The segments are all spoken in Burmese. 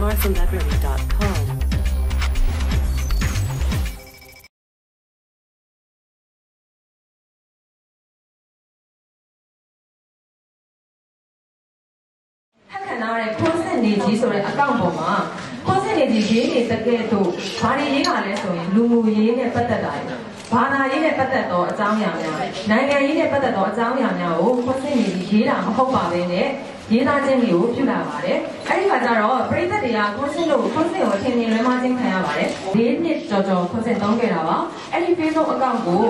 marthaLibrary.com. ဟက်ခံထားတဲ့ခွန်းစင်နေကြီးဆိုတဲ့အကောင့်ပေါ်မှာခွန်းစင်နေကြီးရေးနေတကယ်တော့ဘာတွေရေးတာလဲဆိုရင်လူမှုရေးနဲ့ပတ်သက်တာတွေဘာသာရေးနဲ့ပတ်သက်သောအကြောင်းအရာများနိုင်ငံရေးနဲ့ပတ်သက်သောအကြောင်းအရာများကိုခွန်းစင်နေကြီးရေးတာမဟုတ်ပါဘဲနဲ့ ရေးသားခြင်းတွေကိုပြုလာပါတယ်အဲ့ဒီခါကျတော့ပရိသတ်တွေကခွန်းစင်လို့ခွန်းစင်ကိုအထင်မြင်လွဲမှားခြင်းခံရပါတယ်၄နှစ်ကျော်ကျော်ခွန်းစင်သုံးခဲ့တာပါအဲ့ဒီ Facebook အကောင့်ကို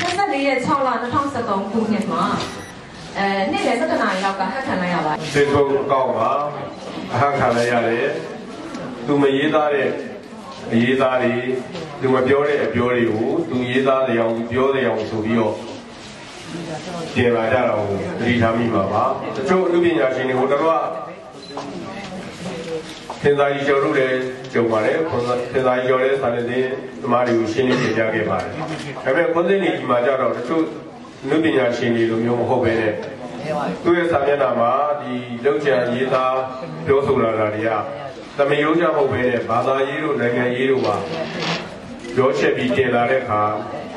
24ရက်6လ2013ခုနှစ်မှာအဲနေ့လယ်7နာရီလောက်ကဟက်ခံလိုက်ရပါတယ် Facebook အကောင့်မှာအဟံခံလိုက်ရတယ်။သူမရေးသားတဲ့အရေးသားတွေသူမပြောတဲ့အပြောတွေကိုသူရေးသားတဲ့အောင်ပြောတဲ့အောင်ဆိုပြီးတော့ ပြင်လာကြတာကိုသတိထားမိပါပါ။တချို့အမှုပညာရှင်တွေဟိုတော့သင်္သာရီကျော်တို့လည်းကြုံပါတယ်။သင်္သာရီကျော်လည်းစာနယ်ဇင်းသမားတွေကိုရှင်းလင်းပြပြခဲ့ပါတယ်။ဒါပေမဲ့ခွန်စင်းနေကြီးမှာကြတော့တချို့အမှုပညာရှင်တွေလိုမျိုးမဟုတ်ပဲနဲ့သူ့ရဲ့စာမျက်နှာမှာဒီလောက်ချံရေးသားပြောဆိုလာတာတွေကသမယုံကြမဟုတ်ပဲနဲ့ဘာသာရေးတို့နိုင်ငံရေးတို့ပါ ပြောချက်ပြီးတင်လာတဲ့အခါ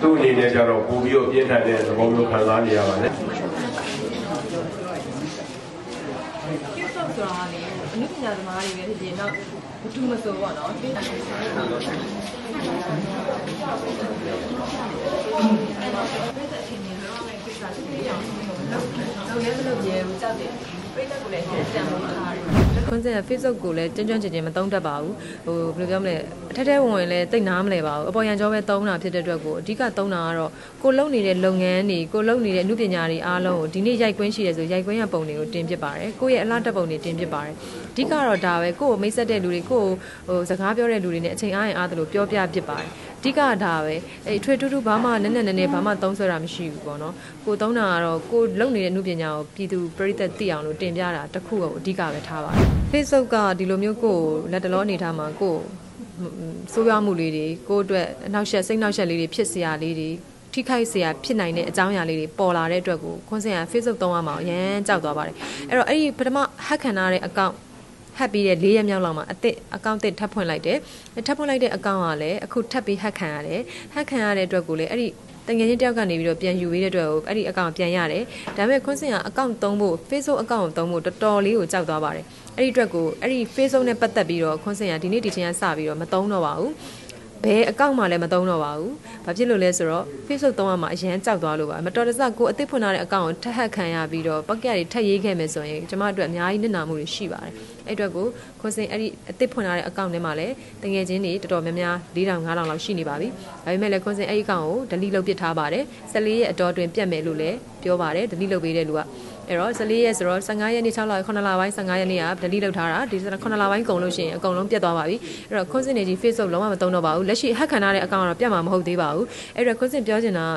သူ့အနေနဲ့ကြတော့ပို့ပြီးတော့ပြင်းထန်တဲ့သဘောမျိုးခံစားနေရပါတယ် TikTok ဆိုတာလေအနုပညာသမားတွေပဲဖြစ်ဖြစ်တော့ဘူးတူမဆိုပေါ့နော်အဲ့ဒါပြည်သက်ချင်းနေတော့လည်းကိစ္စတွေအောင်လုပ်လည်းမလုပ်ရဲဘူးကြောက်တယ်ပြည်သက်ကိုလည်းကြံလို့ထားတယ် ခွန်းစင်က Facebook ကိုလည်းကြွကြွကြင်ကြင်မသုံးတတ်ပါဘူးဟိုဘယ်လိုပြောမလဲအထက်ထဲဝင်ဝင်လည်းတိတ်နားမလဲပါဘူးအပေါ်ရန်ကြောပဲသုံးတာဖြစ်တဲ့အတွက်ကိုအဓိကသုံးတာကတော့ကိုလုံနေတဲ့လုပ်ငန်းတွေကိုလုံနေတဲ့အမှုပညာတွေအားလုံးကိုဒီနေ့ရိုက်ကွင်းရှိတယ်ဆိုရိုက်ကွင်းရပုံတွေကိုတင်ပြပါတယ်ကိုယ့်ရဲ့အလားတက်ပုံတွေတင်ပြပါတယ်အဓိကတော့ဒါပဲကိုယ့်ကိုမိတ်ဆက်တဲ့လူတွေကိုယ့်ကိုဟိုစကားပြောတဲ့လူတွေနဲ့အချိန်အားရင်အားသလိုပြောပြဖြစ်ပါတယ်အ ဓိကဒါပဲအဲ့ထွေထူးထူးဘာမှနည်းနည်းနည်းနည်းဘာမှသုံးဆွဲတာမရှိဘူးပေါ့နော်ကိုသုံးတာကတော့ကိုလုံနေတဲ့နုပညာကိုပြည်သူပရိသတ်သိအောင်လို့တင်ပြတာတစ်ခုကိုအဓိကပဲထားပါတယ် Facebook ကဒီလိုမျိုးကိုလက်တလောအနေထားမှာကိုဆိုးရွားမှုလေးတွေကိုအတွက်အနောက်ရှက်စိတ်နောက်ရှက်လေးတွေဖြစ်စရာလေးတွေထိခိုက်စရာဖြစ်နိုင်တဲ့အကြောင်းအရာလေးတွေပေါ်လာတဲ့အတွက်ကိုခွန်စင်က Facebook သုံးရမှာအရန်ကြောက်သွားပါတယ်အဲ့တော့အဲ့ဒီပထမဟက်ခံထားတဲ့ account ဟက်ပြီးတဲ့၄ရက်မြောက်လောက်မှာအစ်အကောင့်တစ်ထပ်ဖွင့်လိုက်တယ်ထပ်ဖွင့်လိုက်တဲ့အကောင့်ကလည်းအခုထပ်ပြီး hack ခံရတယ် hack ခံရတဲ့အတွက်ကိုလည်းအဲ့ဒီတငယ်ချင်းတယောက်ကနေပြီးတော့ပြန်ယူပေးတဲ့အတွက်ကိုအဲ့ဒီအကောင့်ပြန်ရတယ်ဒါပေမဲ့ခွန်းစင်ကအကောင့်သုံးဖို့ Facebook အကောင့်ကိုသုံးဖို့တော်တော်လေးကိုကြောက်သွားပါတယ်အဲ့ဒီအတွက်ကိုအဲ့ဒီ Facebook နဲ့ပတ်သက်ပြီးတော့ခွန်းစင်ကဒီနေ့ဒီချိန်ကစပြီးတော့မသုံးတော့ပါဘူး ဘယ်အကောင့်မှလည်းမသုံးတော့ပါဘူး။ဘာဖြစ်လို့လဲဆိုတော့ Facebook သုံးရမှာအရန်ကြောက်သွားလို့ပါ။မတော်တဆကိုအသစ်ဖွင့်ထားတဲ့အကောင့်ကိုထပ်ဟက်ခံရပြီးတော့ပတ်ကက်တွေထပ်ရေးခဲ့မယ်ဆိုရင်ကျမတို့အများကြီးနစ်နာမှုတွေရှိပါတယ်။အဲ့အတွက်ကိုခွန်စင်အဲ့ဒီအသစ်ဖွင့်ထားတဲ့အကောင့်ထဲမှာလည်းတငယ်ချင်းတွေတော်တော်များများ4000 5000လောက်ရှိနေပါပြီ။ဒါပေမဲ့လည်းခွန်စင်အဲ့ဒီအကောင့်ကို delete လုပ်ပစ်ထားပါတယ်။14ရက်အတော်တွင်ပြတ်မယ်လို့လည်းပြောပါတယ်။ delete လုပ်ပေးတဲ့လူက အဲ့တော့14ရက်ဆိုတော့15ရက်နေ့6လ9လပိုင်း15ရက်နေ့က delete လုပ်ထားတာဒီ9လပိုင်းကုန်လို့ရှိရင်အကုန်လုံးပြတ်သွားပါပြီအဲ့တော့ခွန်းစင်နေကြီး Facebook လုံးဝမသုံးတော့ပါဘူးလက်ရှိ hack ခံထားတဲ့အကောင့်ကတော့ပြတ်မှာမဟုတ်သေးပါဘူးအဲ့တော့ခွန်းစင်ပြောချင်တာ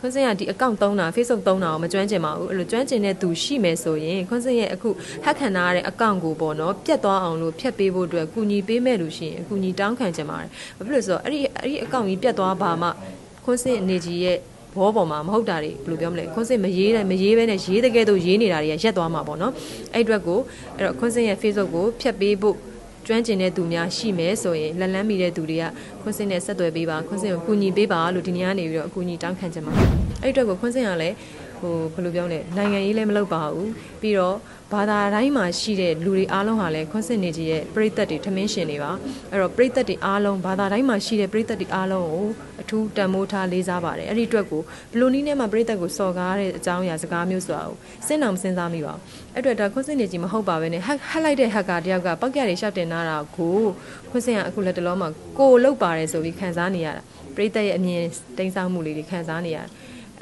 ခွန်းစင်ကဒီအကောင့်သုံးတာ Facebook သုံးတာကိုမကျွမ်းကျင်ပါဘူးအဲ့လိုကျွမ်းကျင်တဲ့သူရှိမယ်ဆိုရင်ခွန်းစင်ရဲ့အခု hack ခံထားတဲ့အကောင့်ကိုပေါ့နော်ပြတ်သွားအောင်လို့ဖျက်ပေးဖို့အတွက်ကူညီပေးမဲ့လူရှိရင်အကူညီတောင်းခံချင်ပါတယ်ဘာဖြစ်လို့ဆိုတော့အဲ့ဒီအဲ့ဒီအကောင့်ကြီးပြတ်သွားပါမှခွန်းစင်အနေကြီးရဲ့ ဘောပေါ်မှာမဟုတ်တာတွေဘယ်လိုပြောမလဲခွန်းစင်မရေးတယ်မရေးဘဲနဲ့ရေးတကယ်တော့ရေးနေတာတွေကရက်သွားမှာပေါ့နော်အဲ့အတွက်ကိုအဲ့တော့ခွန်းစင်ရဲ့ Facebook ကိုဖျက်ပေးဖို့ကျွမ်းကျင်တဲ့သူများရှိမယ်ဆိုရင်လက်လန်းမိတဲ့သူတွေကခွန်းစင်နဲ့ဆက်သွယ်ပေးပါခွန်းစင်ကိုကူညီပေးပါလို့ဒီနေ့ကနေပြီးတော့အကူအညီတောင်းခံချင်ပါတယ်အဲ့အတွက်ကိုခွန်းစင်ကလည်းဟိုဘယ်လိုပြောမလဲနိုင်ငံရေးလည်းမလုပ်ပါဘူးပြီးတော့ဘာသာတိုင်းမှာရှိတဲ့လူတွေအားလုံးဟာလည်းခွန်းစစ်နေကြီးရဲ့ပြည်သက်တွေထမင်းရှင်တွေပါအဲ့တော့ပြည်သက်တွေအားလုံးဘာသာတိုင်းမှာရှိတဲ့ပြည်သက်တွေအားလုံးကိုအ ထူးတန်မိုးထားလေးစားပါတယ်အဲ့ဒီအတွက်ကိုဘလူနီးနဲ့မှာပြည်သက်ကိုစော်ကားတဲ့အကြောင်းအရာစကားမျိုးဆိုတာကိုစဉ်းတော်မစဉ်းစားမိပါဘူးအဲ့အတွက်ဒါခွန်းစစ်နေကြီးမဟုတ်ပါပဲနဲ့ဟက်ဟက်လိုက်တဲ့ဟက်ကာတယောက်ကပောက်ကြတွေရှောက်တင်နာတာကိုခွန်းစစ်ကအခုလက်တလုံးမှာကိုလောက်ပါတယ်ဆိုပြီးခံစားနေရတာပြည်သက်ရဲ့အမြင်တိမ်ဆောင်မှုလေးတွေခံစားနေရတယ်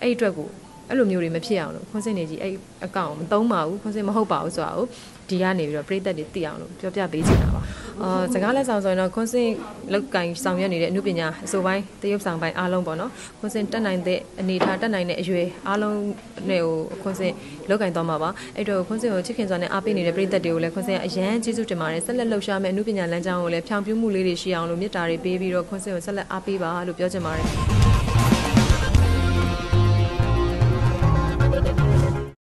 အဲ့ဒီအတွက်ကို အဲ့လိုမျိုးတွေမဖြစ်အောင်လို့ခွန်းစင်နေကြီးအဲ့အကောင့်မသုံးပါဘူးခွန်းစင်မဟုတ်ပါဘူးဆိုတာကိုဒီကနေပြီးတော့ပြည်သက်တွေသိအောင်လို့ပြောပြပေးချင်တာပါအာစကားလက်ဆောင်ဆိုရင်တော့ခွန်းစင်လောက်ကင်ဆောင်ရွက်နေတဲ့အမှုပညာအစိုးပိုင်းတရုပ်ဆောင်ပိုင်းအားလုံးပေါ့နော်ခွန်းစင်တက်နိုင်တဲ့အနေထားတက်နိုင်တဲ့အရွယ်အားလုံးနဲ့ဟိုခွန်းစင်လောက်ကင်သွားမှာပါအဲ့တော့ခွန်းစင်ကိုချစ်ခင်စွာနဲ့အားပေးနေတဲ့ပြည်သက်တွေကိုလည်းခွန်းစင်ကအရန်ကျေးဇူးတင်ပါတယ်ဆက်လက်လှူရှားမဲ့အမှုပညာလမ်းကြောင်းကိုလည်းဖြောင်ပြမှုလေးတွေရှိအောင်လို့မေတ္တာတွေပေးပြီးတော့ခွန်းစင်ကိုဆက်လက်အားပေးပါလို့ပြောချင်ပါတယ်